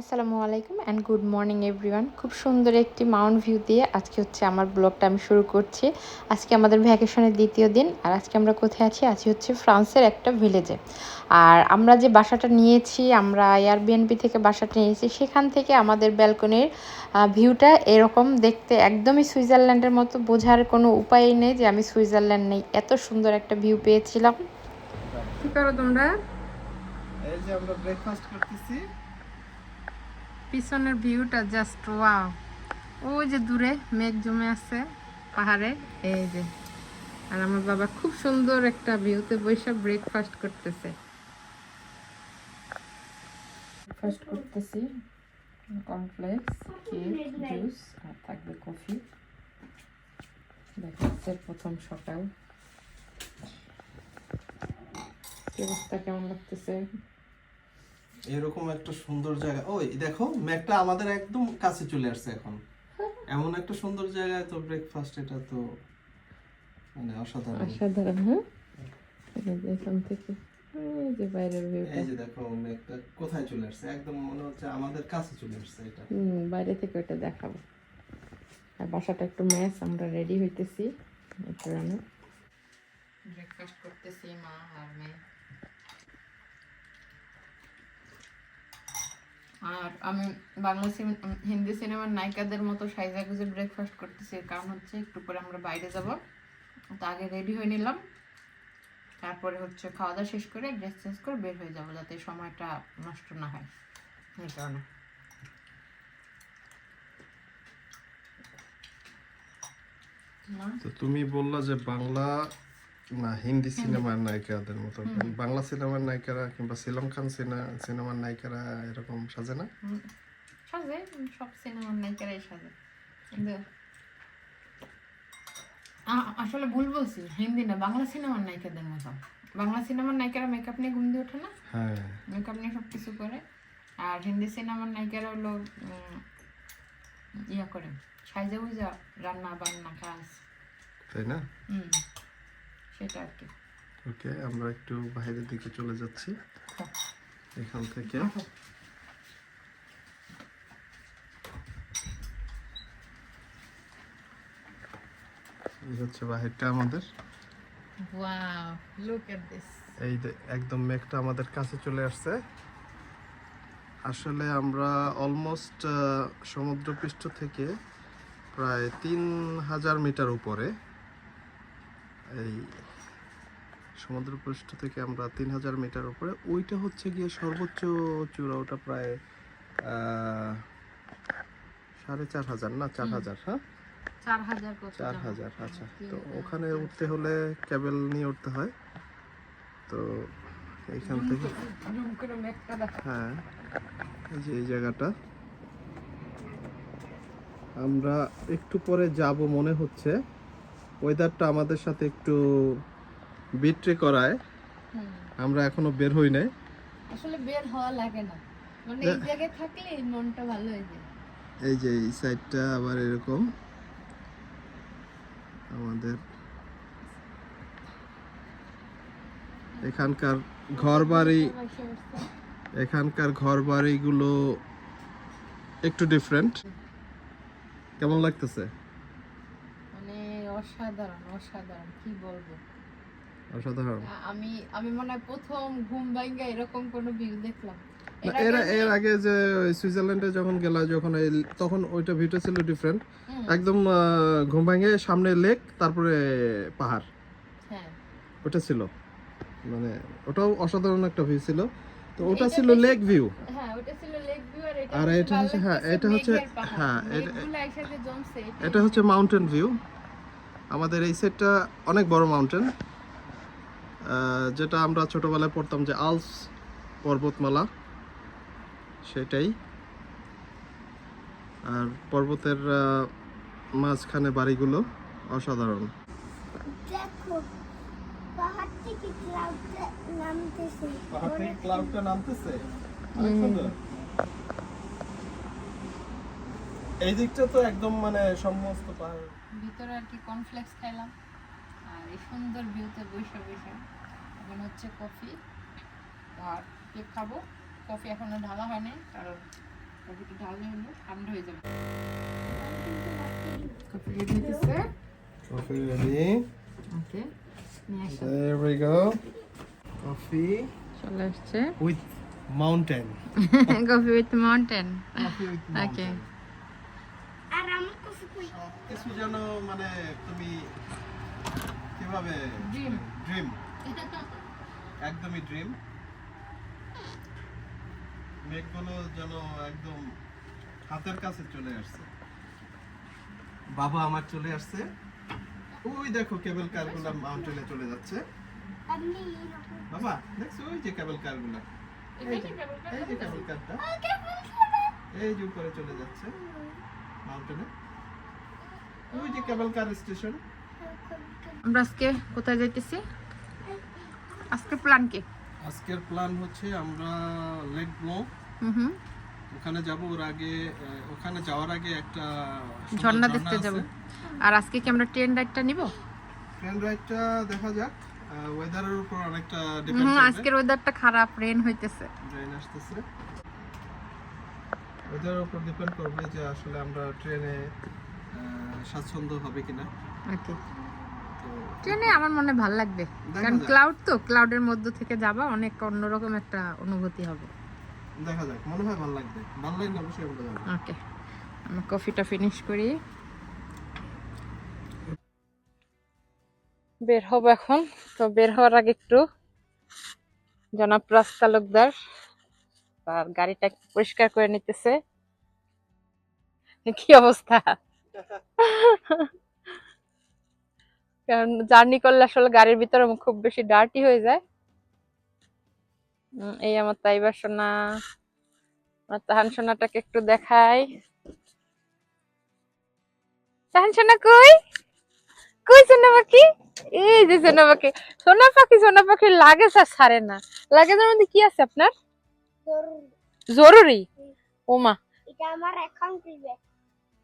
আসসালামু আলাইকুম and good morning everyone খুব সুন্দর একটি মাউন্ট ভিউ দিয়ে আজকে হচ্ছে আমার ব্লগটা আমি শুরু করছি। আজকে আমাদের ভ্যাকেশনের দ্বিতীয় দিন আর আজকে আমরা কোথায় আছি? আছি হচ্ছে ফ্রান্সের একটা ভিলেজে আর আমরা যে বাসাটা নিয়েছি আমরা এয়ারবিএনপি থেকে বাসাটা নিয়েছি সেখান থেকে আমাদের ব্যালকনির ভিউটা এরকম দেখতে একদমই সুইজারল্যান্ডের মতো। বোঝার কোনো উপায় নেই যে আমি সুইজারল্যান্ড নেই। এত সুন্দর একটা ভিউ পেয়েছিলাম। কি করো তোমরা? এই যে আমরা ব্রেকফাস্ট করতেছি। পিছনের ভিউটা জাস্ট ওয়াও ওই যে দূরে মেঘ জমে আছে পাহাড়ে, এই যে। আর আমার বাবা খুব সুন্দর একটা ভিউতে বসে ব্রেকফাস্ট করতেছে। ব্রেকফাস্ট করতেছি। কর্নফ্লেক্স কেক জুস আর থাকবে কফি দেখা যাচ্ছে প্রথম সকাল। অবস্থা, কেমন লাগতেছে? এরকম একটা সুন্দর জায়গা। ওই দেখো ম্যাকটা আমাদের একদম কাছে চলে আসছে এখন। এমন একটা সুন্দর জায়গায় তো ব্রেকফাস্ট এটা তো মানে অসাধারণ। অসাধারণ হ্যাঁ? এখান থেকে এই যে বাইরের ভিউটা এই যে দেখো ম্যাকটা কোথায় চলে আসছে? একদম মনে হচ্ছে আমাদের কাছে চলে আসছে এটা। হুম বাইরে থেকে ওটা দেখাবো। আর বাসাটা একটু ম্যাচ আমরা রেডি হইতেছি। এখানে ব্রেকফাস্ট করতেছি মা আর মেয়ে। আর আমি বাংলা হিন্দি সিনেমার নায়িকাদের মতো সাইজা গুজে ব্রেকফাস্ট করতেছি। কারণ হচ্ছে একটু পরে আমরা বাইরে যাব। তো আগে রেডি হয়ে নিলাম। তারপরে হচ্ছে খাওয়া দাওয়া শেষ করে ড্রেস চেঞ্জ করে বের হয়ে যাব যাতে সময়টা নষ্ট না হয়। এই কারণে। তো তুমি বললা যে বাংলা না হিন্দি সিনেমার নায়িকাদের মতো। বাংলা সিনেমার নায়িকারা কিংবা শ্রীলঙ্কান সিনেমার নায়িকারা এরকম সাজে না? সাজে সব সিনেমার নায়িকারাই সাজে। কিন্তু আসলে ভুল বলছি হিন্দি না বাংলা সিনেমার নায়িকাদের মতো। বাংলা সিনেমার নায়িকারা মেকআপ নিয়ে ঘুম দিয়ে ওঠে না? হ্যাঁ। মেকআপ নিয়ে সব কিছু করে। আর হিন্দি সিনেমার নায়িকারা হলো ইয়া করে সাইজা উইজা রান্না বান্না কাজ। তাই না? হুম। সেটা আর কি। ওকে আমরা একটু বাইরের দিকে চলে যাচ্ছি। এখান থেকে। এই হচ্ছে বাহিরটা আমাদের। ওয়াও লুক এট দিস এই একদম মেঘটা আমাদের কাছে চলে আসছে। আসলে আমরা অলমোস্ট সমুদ্রপৃষ্ঠ থেকে প্রায় তিন হাজার মিটার উপরে এই সমুদ্রপৃষ্ঠ থেকে আমরা তিন হাজার মিটার উপরে ওইটা হচ্ছে গিয়ে সর্বোচ্চ চূড়া ওটা প্রায় সাড়ে চার হাজার না? চার হাজার হ্যাঁ? চার হাজার আচ্ছা। তো ওখানে উঠতে হলে ক্যাবেল নিয়ে উঠতে হয়। তো এইখান থেকে হ্যাঁ এই যে এই জায়গাটা। আমরা একটু পরে যাব মনে হচ্ছে। ওয়েদারটা আমাদের সাথে একটু বিট্রে করায় আমরা এখনও বের হই নাই। আসলে বের হওয়া লাগে না। মানে এই জায়গায় থাকলে মনটা ভালো হয়ে যায়। এই যে এই সাইডটা আবার এরকম। আমাদের এখানকার ঘর বাড়ি এখানকার ঘর বাড়িগুলো একটু ডিফারেন্ট কেমন লাগতেছে? মানে অসাধারণ অসাধারণ কি বলব? অসাধারণ। আমি আমি মনে হয় প্রথম ঘুম ভাঙ্গা এরকম কোনো ভিউ দেখলাম। এর এর আগে যে সুইজারল্যান্ডে যখন গেলা যখন তখন ওইটা ভিউটা ছিল ডিফারেন্ট একদম ঘুম ভাঙে সামনে লেক তারপরে পাহাড়। হ্যাঁ। ওটা ছিল। মানে ওটাও অসাধারণ একটা ভিউ ছিল। তো ওটা ছিল লেক ভিউ হ্যাঁ ওটা ছিল লেক ভিউ আর এটা আর হচ্ছে এটা হচ্ছে- হ্যাঁ, এটা হচ্ছে- হ্যাঁ, এটা- হচ্ছে মাউন্টেন ভিউ আমাদের এই সেটটা অনেক বড় মাউন্টেন যেটা আমরা ছোটবেলায় পড়তাম যে আলস পর্বতমালা সেটাই। আর পর্বতের মাঝখানে বাড়িগুলো অসাধারণ। দেখো পাহাড় থেকে ক্লাউডটা নামতেছে। পাহাড় থেকে ক্লাউডটা নামতেছে? এই দিকটা তো একদম মানে সমস্ত পাহাড়। ভিতরে আর কি কর্নফ্লেক্স খাইলাম। আর এই সুন্দর ভিউতে বসে বসে এখন হচ্ছে কফি আর কেক খাব কফি এখনও ঢালা হয়নি কারণ কফিটা ঢাললে হলো ঠান্ডা হয়ে যাবে কফি রেডি হইতেছে Coffee ready. ওকে নিয়ে আসো There we go. Coffee চলে আসছে with mountain. Coffee with mountain Coffee with okay. আর আমার কফি কই কিছু যেন মানে তুমি কীভাবে. ড্রিম একদমই ড্রিম মেঘগুলো যেন একদম হাতের কাছে চলে আসছে। বাবা আমার চলে আসছে। ওই দেখো কেবল কারগুলো মাউন্টেনে চলে যাচ্ছে। বাবা দেখছ ওই যে কেবল কারগুলো এই যে কেবল কারটা এই যে উপরে চলে যাচ্ছে। মাউন্টেনে ওই যে কেবল কার স্টেশন আমরা আজকে কোথায় যাইতেছি? আজকে প্ল্যান কি? আজকের প্ল্যান হচ্ছে আমরা লেক ব্লো হুম হুম। ওখানে যাব ওর আগে ওখানে যাওয়ার আগে একটা ঝর্ণা দেখতে যাব। আর আজকে কি আমরা ট্রেন রাইডটা নিব? ট্রেন রাইডটা দেখা যাক ওয়েদারের উপর অনেকটা ডিপেন্ড করবে। আজকের ওয়েদারটা খারাপ রেন হইতেছে। ট্রেন আসতেছে। ওয়েদারের উপর ডিপেন্ড করবে যে আসলে আমরা ট্রেনে স্বাচ্ছন্দ্য হবে কিনা। ওকে ট্রেনে আমার মনে হয় ভালো লাগবে। কারণ ক্লাউড তো ক্লাউডের মধ্যে থেকে যাবা অনেক অন্যরকম একটা অনুভূতি হবে। দেখা যাক মনে হয় ভালো লাগবে। ভালো লাগলে অবশ্যই আমরা যাব। ওকে আমি কফিটা ফিনিশ করি। বের হব এখন। তো বের হওয়ার আগে একটু জনাব রাজ তালুকদার তার গাড়িটা পরিষ্কার করে নিতেছে। কি অবস্থা? কারণ জার্নি করলে আসলে গাড়ির ভিতরে খুব বেশি ডার্টি হয়ে যায়। এই আমার তাইবার সোনা। আমার তাহান সোনাটাকে একটু দেখাই। তাহান সোনা কই? কই সোনা পাখি? এই যে সোনা পাখি। সোনা পাখি সোনা পাখি লাগে আর ছাড়ে না। লাগেজের মধ্যে কি আছে আপনার? জরুরি। জরুরি? ওমা। এটা আমার অ্যাকাউন্টের ব্যাগ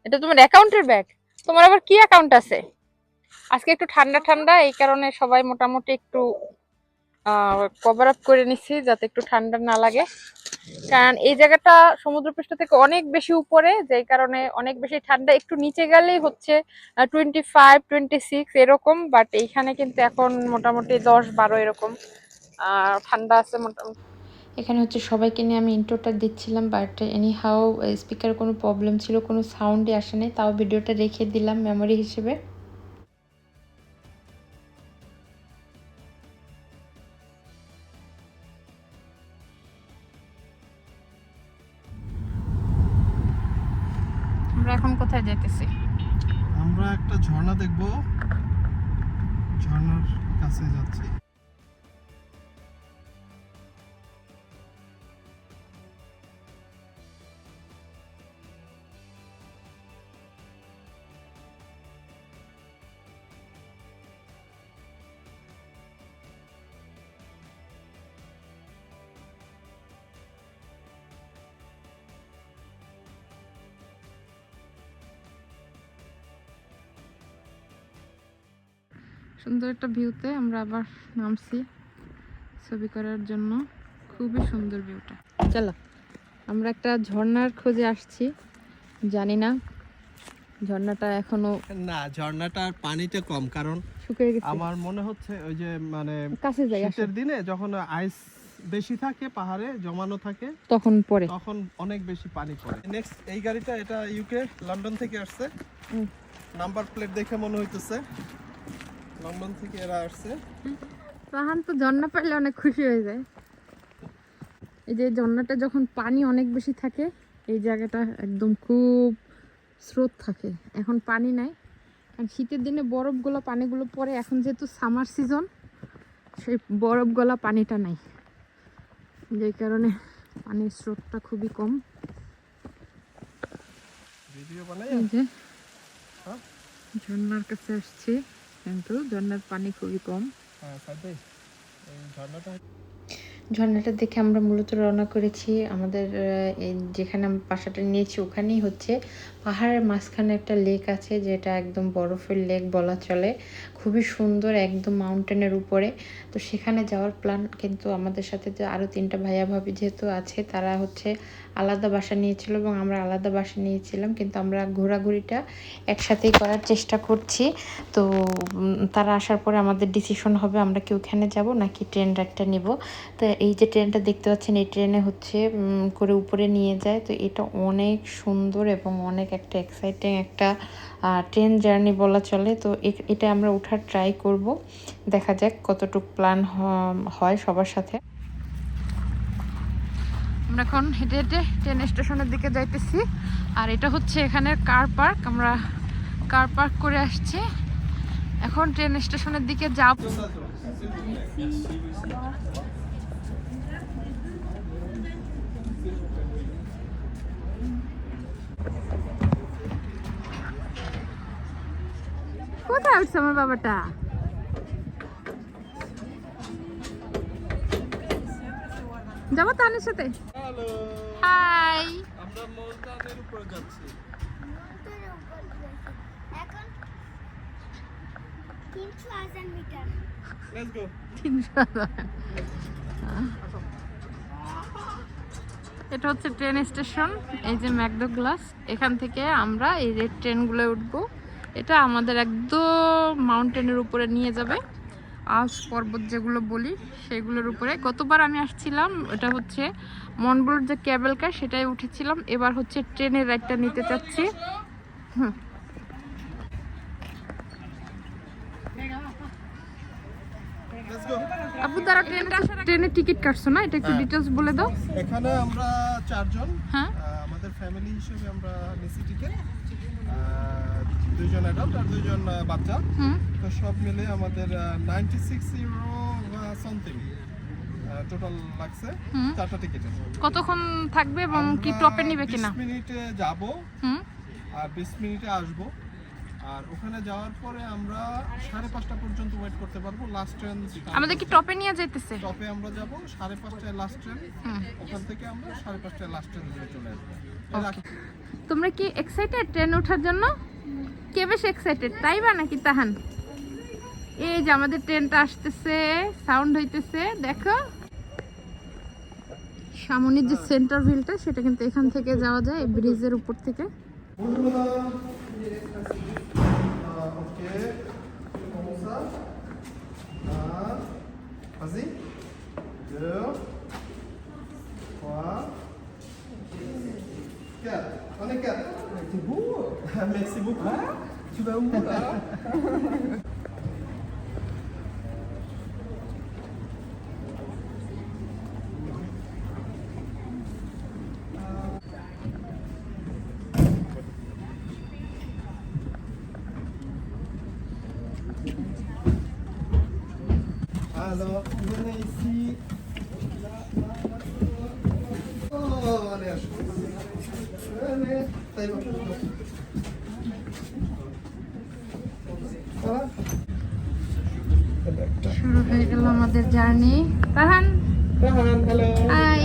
এটা তোমার অ্যাকাউন্টের ব্যাগ তোমার আবার কি অ্যাকাউন্ট আছে? আজকে একটু ঠান্ডা ঠান্ডা, এই কারণে সবাই মোটামুটি একটু কভার আপ করে নিচ্ছি যাতে একটু ঠান্ডা না লাগে। কারণ এই জায়গাটা সমুদ্রপৃষ্ঠ থেকে অনেক বেশি উপরে, যেই কারণে অনেক বেশি ঠান্ডা। একটু নিচে গেলেই হচ্ছে টোয়েন্টি ফাইভ টোয়েন্টি সিক্স এরকম বাট এইখানে কিন্তু এখন মোটামুটি দশ বারো এরকম। ঠান্ডা আছে মোটামুটি। এখানে হচ্ছে সবাইকে নিয়ে আমি ইন্ট্রোটা দিচ্ছিলাম বাট এনি হাউ স্পিকার কোনো প্রবলেম ছিল, কোনো সাউন্ডই আসে নাই। তাও ভিডিওটা রেখে দিলাম মেমোরি হিসেবে। সুন্দর একটা ভিউতে আমরা আবার নামছি ছবি করার জন্য। খুবই সুন্দর ভিউটা চলো আমরা একটা ঝর্ণার খোঁজে আসছি। জানি না ঝর্ণাটা এখনও না ঝর্ণাটার পানিটা কম কারণ শুকিয়ে গেছে। আমার মনে হচ্ছে ওই যে মানে কাছে যাই। শীতের দিনে যখন আইস বেশি থাকে পাহাড়ে জমানো থাকে তখন পরে তখন অনেক বেশি পানি পড়ে। নেক্সট এই গাড়িটা এটা ইউকে লন্ডন থেকে আসছে। নাম্বার প্লেট দেখে মনে হইতেছে। লন্ডন থেকে এরা আসছে। তখন তো ঝর্ণা পাইলে অনেক খুশি হয়ে যায়। এই যে ঝর্ণাটা যখন পানি অনেক বেশি থাকে এই জায়গাটা একদম খুব স্রোত থাকে। এখন পানি নাই। কারণ শীতের দিনে বরফ গলা পানিগুলো পড়ে এখন যেহেতু সামার সিজন সেই বরফ গলা পানিটা নাই। যে কারণে পানির স্রোতটা খুবই কম। হ্যাঁ? ঝর্ণার কাছে আসছি। কিন্তু ঝর্ণার পানি খুবই কম। হ্যাঁ ঝর্ণাটা দেখে আমরা মূলত রওনা করেছি। আমাদের আহ, এই যেখানে আমরা বাসাটা নিয়েছি ওখানেই হচ্ছে পাহাড়ের মাঝখানে একটা লেক আছে যেটা একদম বরফের লেক বলা চলে। খুবই সুন্দর একদম মাউন্টেনের উপরে। তো সেখানে যাওয়ার প্ল্যান কিন্তু আমাদের সাথে যে আরও তিনটা ভাইয়া ভাবি যেহেতু আছে, তারা হচ্ছে আলাদা বাসা নিয়েছিল এবং আমরা আলাদা বাসা নিয়েছিলাম, কিন্তু আমরা ঘোরাঘুরিটা একসাথেই করার চেষ্টা করছি। তো তারা আসার পরে আমাদের ডিসিশন হবে আমরা কি ওখানে যাব নাকি ট্রেন রাইডটা নিব। তো এই যে ট্রেনটা দেখতে পাচ্ছেন, এই ট্রেনে হচ্ছে করে উপরে নিয়ে যায়। তো এটা অনেক সুন্দর এবং অনেক একটা এক্সাইটিং একটা ট্রেন জার্নি বলা চলে। তো এটা আমরা ওঠার ট্রাই করব। দেখা যাক কতটুক প্ল্যান হয় সবার সাথে। আমরা এখন হেঁটে হেঁটে ট্রেন স্টেশনের দিকে যাইতেছি। আর এটা হচ্ছে এখানে কার পার্ক আমরা কার পার্ক করে আসছি। এখন ট্রেন স্টেশনের দিকে যাব। কোথায় উঠছে আমার বাবাটা? যাব তানের সাথে। হ্যালো। হাই। আমরা মোলতানের উপরে যাচ্ছি। এখন তিনশো হাজার মিটার। লেটস গো এটা হচ্ছে ট্রেন স্টেশন এই যে ম্যাকডো গ্লাস। এখান থেকে আমরা এই রেড ট্রেনগুলো উঠবো। এটা আমাদের একদম মাউন্টেনের উপরে নিয়ে যাবে। আস পর্বত যেগুলো বলি সেগুলোর উপরে। গতবার আমি আসছিলাম এটা হচ্ছে মনবুলোর যে ক্যাবেল কার সেটাই উঠেছিলাম। এবার হচ্ছে ট্রেনের রাইডটা নিতে চাচ্ছি। হুম। আপু তারা ট্রেনে ট্রেনের টিকিট কাটছো না? এটা একটু ডিটেলস বলে দাও। এখানে আমরা চারজন হ্যাঁ। আমাদের ফ্যামিলি হিসেবে আমরা নিছি টিকেট দুইজন অ্যাডাল্ট আর দুইজন বাচ্চা। হুম। তো সব মিলে আমাদের ninety six euro something total লাগছে। চারটা টিকিট কতক্ষণ থাকবে এবং কি টপে নিবে কিনা? মিনিটে যাব। হুম। আর বিশ মিনিটে আসব। আর ওখানে যাওয়ার পরে আমরা সাড়ে পাঁচটা পর্যন্ত ওয়েট করতে পারব লাস্ট ট্রেন আমাদের কি টপে নিয়ে যাইতেছে? টপে আমরা যাব সাড়ে পাঁচটায় লাস্ট ট্রেন ওখান থেকে আমরা সাড়ে পাঁচটায় লাস্ট ট্রেন চলে আসব। তোমরা কি এক্সাইটেড ট্রেন ওঠার জন্য কে বেশ এক্সাইটেড তাই বা নাকি তাহান এই যে আমাদের ট্রেনটা আসতেছে সাউন্ড হইতেছে, দেখো সামনের যে সেন্টার ভিলটা সেটা কিন্তু এখান থেকে যাওয়া যায় ব্রিজের উপর থেকে. Ah. Quatre. On est quatre. C'est beau. Merci beaucoup. Tu vas où là? শুরু হয়ে গেল আমাদের জার্নি। তাহান Tahan, হ্যালো হাই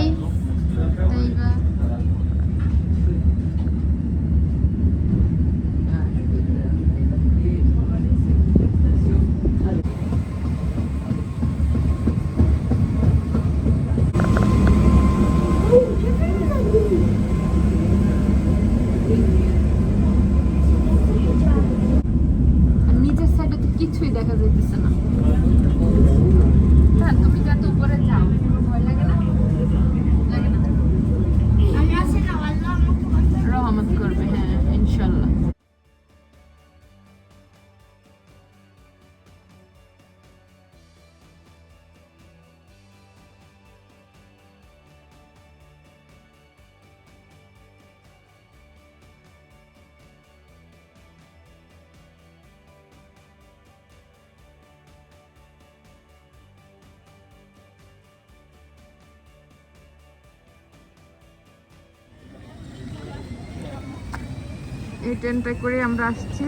এই ট্রেনটা করে আমরা আসছি.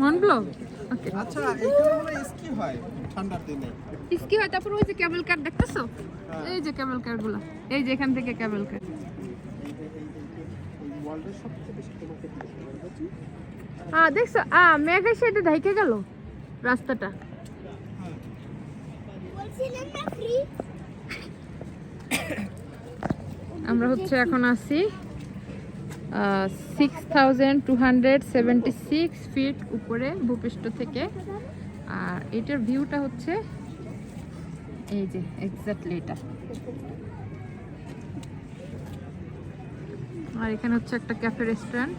মন ওকে। আচ্ছা এখানে মনে হয় স্কি হয় ঠান্ডার দিনে। কি হয় তারপর ওই যে কেবল কার দেখতেছো? এই যে কেবল এই যে এখান থেকে কেবল কার। আ দেখছ? আ মেঘ এটা ঢাইকে গেল রাস্তাটা। আমরা হচ্ছে এখন আছি six thousand two hundred seventy six feet উপরে ভূপৃষ্ঠ থেকে। আর এটার ভিউটা হচ্ছে এই যে এক্স্যাক্টলি এটা। আর এখানে হচ্ছে একটা ক্যাফে রেস্টুরেন্ট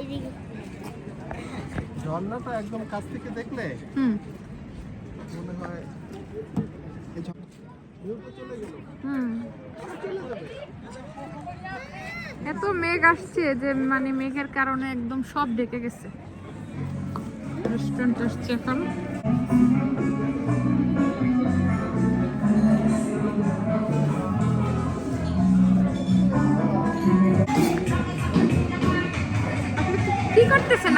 এদিকে। ঝর্ণাটা একদম কাছ থেকে দেখলে হুম। মনে হয় এই চলে গেল। হুম। এত মেঘ আসছে যে মানে মেঘের কারণে একদম সব ঢেকে গেছে। রেস্টুরেন্ট আসছে এখন। কি করতেছেন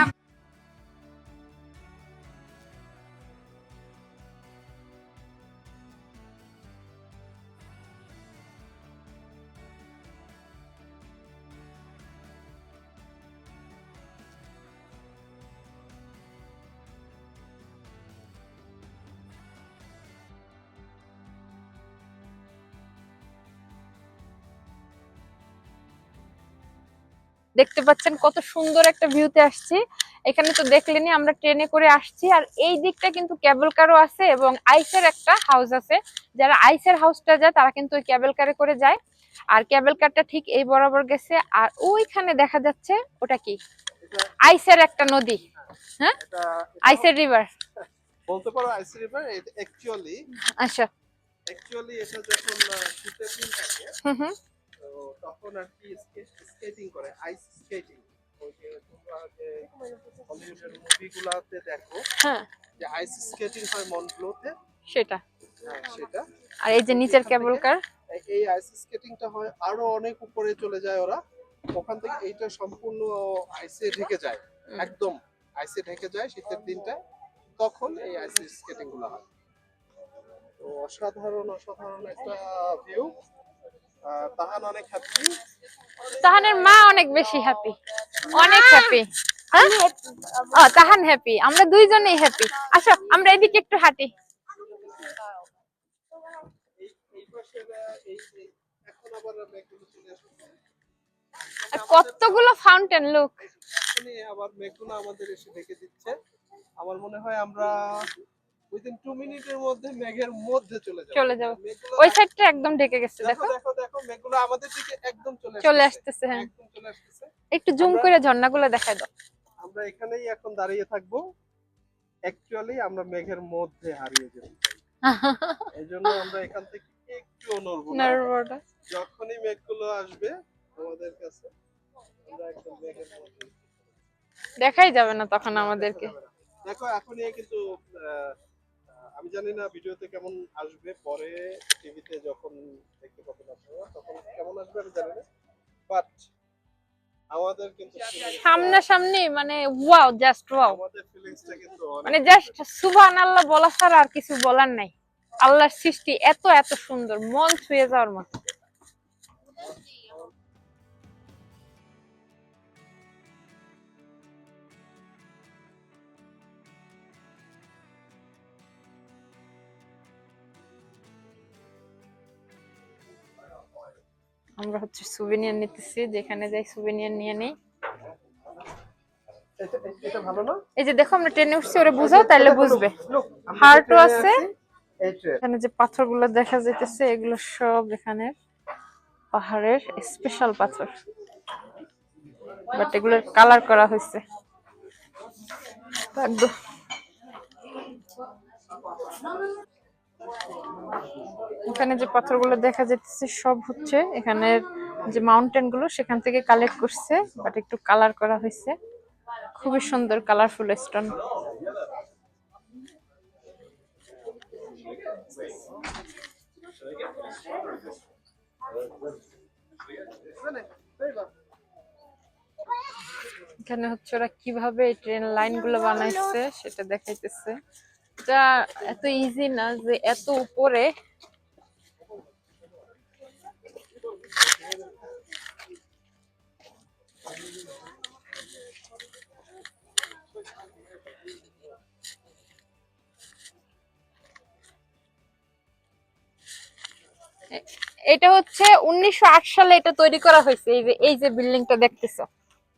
দেখতে পাচ্ছেন কত সুন্দর একটা ভিউতে আসছি। এখানে তো দেখলেনি আমরা ট্রেনে করে আসছি। আর এই দিকটা কিন্তু কেবল কারও আছে এবং আইসের একটা হাউস আছে। যারা আইসের হাউসটা যায় তারা কিন্তু ওই কেবল কারে করে যায়। আর কেবল কারটা ঠিক এই বরাবর গেছে। আর ওইখানে দেখা যাচ্ছে ওটা কি? আইসের একটা নদী। হ্যাঁ? আইসের রিভার বলতে পারো আইস রিভার অ্যাকচুয়ালি আচ্ছা। অ্যাকচুয়ালি এটা যখন শীতের দিন থাকে হুম হুম। তো তখন আর কি স্কেটিং করে আইস স্কেটিং ওই যে তোমরা যে হলিউডের মুভিগুলোতে দেখো হ্যাঁ। যে আইস স্কেটিং হয় মনগুলোতে সেটা। হ্যাঁ সেটা। আর এই যে নিচের কেবল কার এই- এই আইস স্কেটিংটা হয় আরও অনেক উপরে চলে যায় ওরা। ওখান থেকে এইটা সম্পূর্ণ আইসে ঢেকে যায়। একদম আইসে ঢেকে যায় শীতের দিনটা। তখন এই আইস স্কেটিংগুলো হয়। তো অসাধারণ অসাধারণ একটা ভিউ তাহান অনেক হ্যাপি তাহানের মা অনেক বেশি হ্যাপি অনেক হ্যাপি ও তাহান হ্যাপি আমরা দুইজনেই হ্যাপি আসো আমরা এদিকে একটু হাঁটি। কতগুলো ফাউন্টেন লুক আবার মেঘগুলো আমাদের এসে ঢেকে দিচ্ছে। আমার মনে হয় আমরা উইদিন টু মিনিটের মধ্যে মেঘের মধ্যে চলে যাব। চলে যাব। ওই সাইডটা একদম ঢেকে গেছে দেখো দেখো। দেখো মেঘগুলো আমাদের দিকে একদম চলে চলে আসতেছে। হ্যাঁ। একদম চলে আসতেছে। একটু জুম করে ঝর্ণাগুলো দেখাই দাও। আমরা এখানেই এখন দাঁড়িয়ে থাকব। অ্যাকচুয়ালি আমরা মেঘের মধ্যে হারিয়ে যাব এই জন্য আমরা এখান থেকে একটু নড়বো না। যখনই মেঘগুলো আসবে আমাদের কাছে আমরা একদম মেঘের মধ্যে। দেখাই যাবে না তখন আমাদেরকে। দেখো এখনই কিন্তু আমি জানি না ভিডিওতে কেমন আসবে পরে টিভিতে যখন দেখতে পাবেন আপনারা তখন কেমন আসবে আমি জানি না। বাট আমাদের কিন্তু feelings টা- সামনাসামনি মানে ওয়াও জাস্ট ওয়াও আমাদের ফিলিংসটা কিন্তু মানে জাস্ট সুবহান আল্লাহ বলা ছাড়া আর কিছু বলার নাই। আল্লাহর সৃষ্টি এত এত সুন্দর মন ছুঁয়ে যাওয়ার মতো। আমরা হচ্ছে সুভেনিয়ার নিতেছি যেখানে যাই সুভেনিয়ার নিয়ে নেই। এই যে দেখো আমরা ট্রেনে উঠছি ওরা বুঝাও তাহলে বুঝবে। হার্টও আছে। এখানে যে পাথরগুলো দেখা যাইতেছে এগুলো সব এখানে পাহাড়ের স্পেশাল পাথর। বাট এগুলোর কালার করা হয়েছে একদম এখানে যে পাথরগুলো দেখা যাচ্ছে সব হচ্ছে এখানে যে মাউন্টেনগুলো সেখান থেকে কালেক্ট করছে বাট একটু কালার করা হয়েছে। খুবই সুন্দর কালারফুল স্টোন এখানে হচ্ছে ওরা কীভাবে এই ট্রেন লাইনগুলো বানাইছে সেটা দেখাইতেছে। এটা এত ইজি না যে এত উপরে। এটা হচ্ছে উনিশশো আট সালে এটা তৈরি করা হয়েছে এই যে এই যে বিল্ডিংটা দেখতেছ।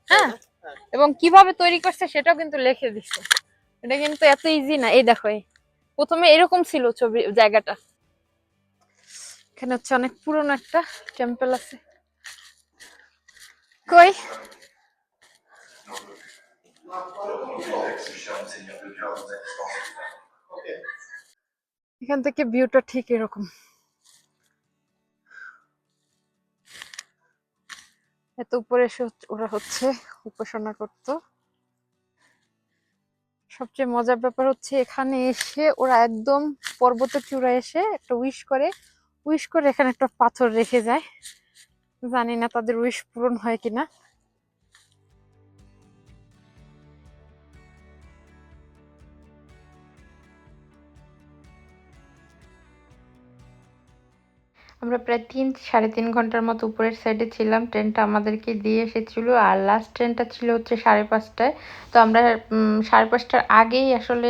হ্যাঁ? হ্যাঁ? এবং কীভাবে তৈরি করছে সেটাও কিন্তু লিখে দিচ্ছে এটা কিন্তু এত ইজি না। এই দেখো প্রথমে এরকম ছিল ছবি, জায়গাটা। এখানে হচ্ছে অনেক পুরনো একটা টেম্পল আছে। কই? এখান থেকে ভিউটা ঠিক এরকম। এত উপরে এসে ওরা হচ্ছে উপাসনা করতো। সবচেয়ে মজার ব্যাপার হচ্ছে এখানে এসে ওরা একদম পর্বতের চূড়া এসে একটা উইশ করে। উইশ করে এখানে একটা পাথর রেখে যায়। জানি না তাদের উইশ পূরণ হয় কিনা। আমরা প্রায় তিন, সাড়ে তিন ঘণ্টার মতো উপরের সাইডে ছিলাম। ট্রেনটা আমাদেরকে দিয়ে এসেছিল আর লাস্ট ট্রেনটা ছিল হচ্ছে সাড়ে পাঁচটায়। তো আমরা সাড়ে পাঁচটার আগেই আসলে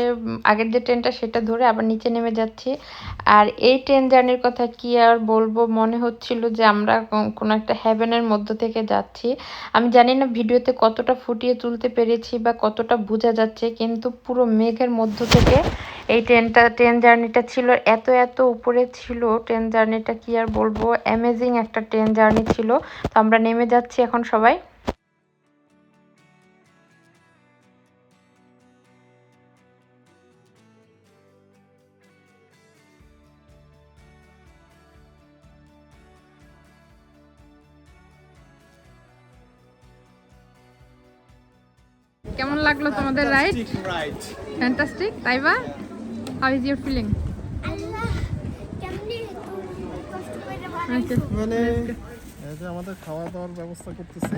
আগের যে ট্রেনটা সেটা ধরে আবার নিচে নেমে যাচ্ছি। আর এই ট্রেন জার্নির কথা কি আর বলব? মনে হচ্ছিল যে আমরা কোনো একটা হ্যাভেনের মধ্য থেকে যাচ্ছি। আমি জানি না ভিডিওতে কতটা ফুটিয়ে তুলতে পেরেছি বা কতটা বোঝা যাচ্ছে, কিন্তু পুরো মেঘের মধ্য থেকে এই ট্রেনটা ট্রেন জার্নিটা ছিল। এত এত উপরে ছিল ট্রেন জার্নিটা কি আর বলব অ্যামেজিং একটা ট্রেন জার্নি ছিল। তো আমরা নেমে যাচ্ছি এখন সবাই। কেমন লাগল তোমাদের ride right fantastic Taiba? How is your feeling আল্লাহ কেমনি কষ্ট করে বানাইছো মানে এই যে আমাদের খাওয়া দাওয়ার ব্যবস্থা করতেছি।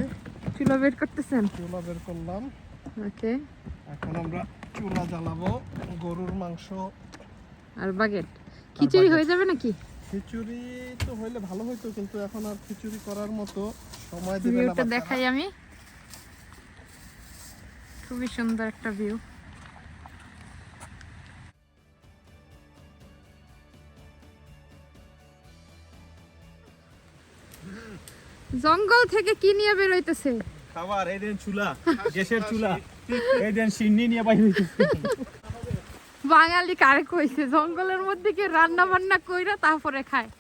চুলো বের করতেছেন? চুলা বের করলাম। ওকে। এখন আমরা চুলা জ্বালাবো গরুর মাংস। আর বাগেট? খিচুড়ি হয়ে যাবে নাকি? খিচুড়ি তো হইলে ভালো হইতো কিন্তু এখন আর খিচুড়ি করার মতো সময় দিবে না দেখাই আমি। খুবই সুন্দর একটা ভিউ। জঙ্গল থেকে কি নিয়ে বের হইতেছে? খাবার এই দেন চুলা গ্যাসের চুলা এই দেন সিন্নি নিয়ে বাইরে হইতেছে। বাঙালি কারে কইছে জঙ্গলের মধ্যে কি রান্না বান্না কইরা তারপরে খায়?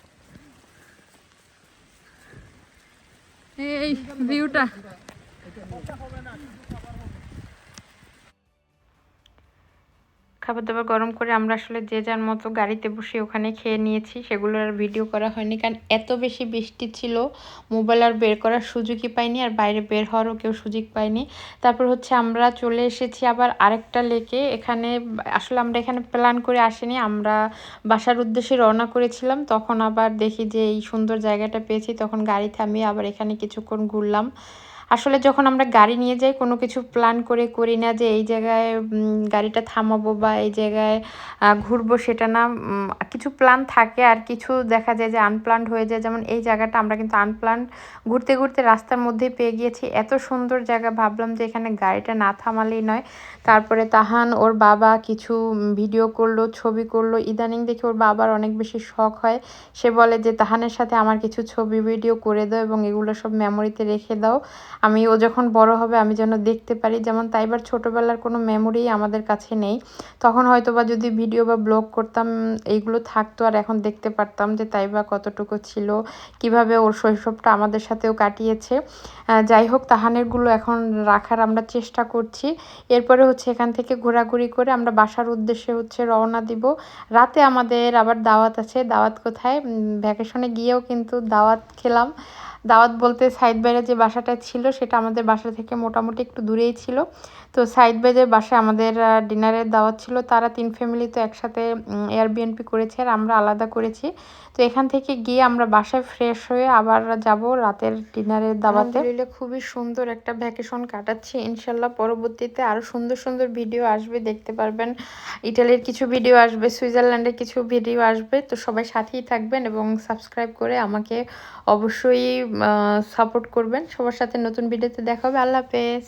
এই ভিউটা। খাবার দাবার গরম করে আমরা আসলে যে যার মতো গাড়িতে বসে ওখানে খেয়ে নিয়েছি, সেগুলো আর ভিডিও করা হয়নি। কারণ এত বেশি বৃষ্টি ছিল মোবাইল আর বের করার সুযোগই পাইনি আর বাইরে বের হওয়ারও কেউ সুযোগ পাইনি তারপর হচ্ছে আমরা চলে এসেছি আবার আরেকটা লেকে এখানে আসলে আমরা এখানে প্ল্যান করে আসিনি, আমরা বাসার উদ্দেশ্যে রওনা করেছিলাম। তখন আবার দেখি যে এই সুন্দর জায়গাটা পেয়েছি, তখন গাড়ি থামিয়ে আবার এখানে কিছুক্ষণ ঘুরলাম। আসলে যখন আমরা গাড়ি নিয়ে যাই, কোনো কিছু প্ল্যান করে করি না যে এই জায়গায় গাড়িটা থামাবো বা এই জায়গায় ঘুরবো সেটা না কিছু প্ল্যান থাকে আর কিছু দেখা যায় যে আনপ্ল্যান্ড হয়ে যায়। যেমন এই জায়গাটা আমরা কিন্তু আনপ্ল্যান্ড ঘুরতে ঘুরতে রাস্তার মধ্যেই পেয়ে গিয়েছি। এত সুন্দর জায়গা ভাবলাম যে এখানে গাড়িটা না থামালেই নয়। তারপরে তাহান ওর বাবা কিছু ভিডিও করল, ছবি করল। ইদানিং দেখে ওর বাবার অনেক বেশি শখ হয়। সে বলে যে, তাহানের সাথে আমার কিছু ছবি ভিডিও করে দাও এবং এগুলো সব মেমোরিতে রেখে দাও। আমি, ও যখন বড় হবে, আমি যেন দেখতে পারি। যেমন তাইবার ছোটোবেলার কোনো মেমোরি আমাদের কাছে নেই। তখন হয়তো বা যদি ভিডিও বা ব্লগ করতাম, এইগুলো থাকতো আর এখন দেখতে পারতাম যে তাইবা কতটুকু ছিল, কীভাবে ওর শৈশবটা আমাদের সাথেও কাটিয়েছে। যাই হোক, তাহানেরগুলো এখন রাখার আমরা চেষ্টা করছি। এরপরে হচ্ছে এখান থেকে ঘোরাঘুরি করে আমরা বাসার উদ্দেশ্যে হচ্ছে রওনা দিব। রাতে আমাদের আবার দাওয়াত আছে। দাওয়াত কোথায়? ভ্যাকেশনে গিয়েও কিন্তু দাওয়াত খেলাম। দাওয়াত বলতে সাইড বাইরে যে বাসাটা ছিল, সেটা আমাদের বাসা থেকে মোটামুটি একটু দূরেই ছিল। তো সাইড বাইরের বাসায় আমাদের ডিনারের দাওয়াত ছিল। তারা তিন ফ্যামিলি তো একসাথে এয়ারবিএনপি করেছে আর আমরা আলাদা করেছি। তো এখান থেকে গিয়ে আমরা বাসায় ফ্রেশ হয়ে আবার যাব রাতের ডিনারের দাওয়াতে। খুবই সুন্দর একটা ভ্যাকেশন কাটাচ্ছি। ইনশাল্লাহ পরবর্তীতে আরও সুন্দর সুন্দর ভিডিও আসবে, দেখতে পারবেন। ইটালির কিছু ভিডিও আসবে, সুইজারল্যান্ডের কিছু ভিডিও আসবে। তো সবাই সাথেই থাকবেন এবং সাবস্ক্রাইব করে আমাকে অবশ্যই সাপোর্ট করবেন। সবার সাথে নতুন ভিডিওতে দেখা হবে। আল্লাহ হাফেজ।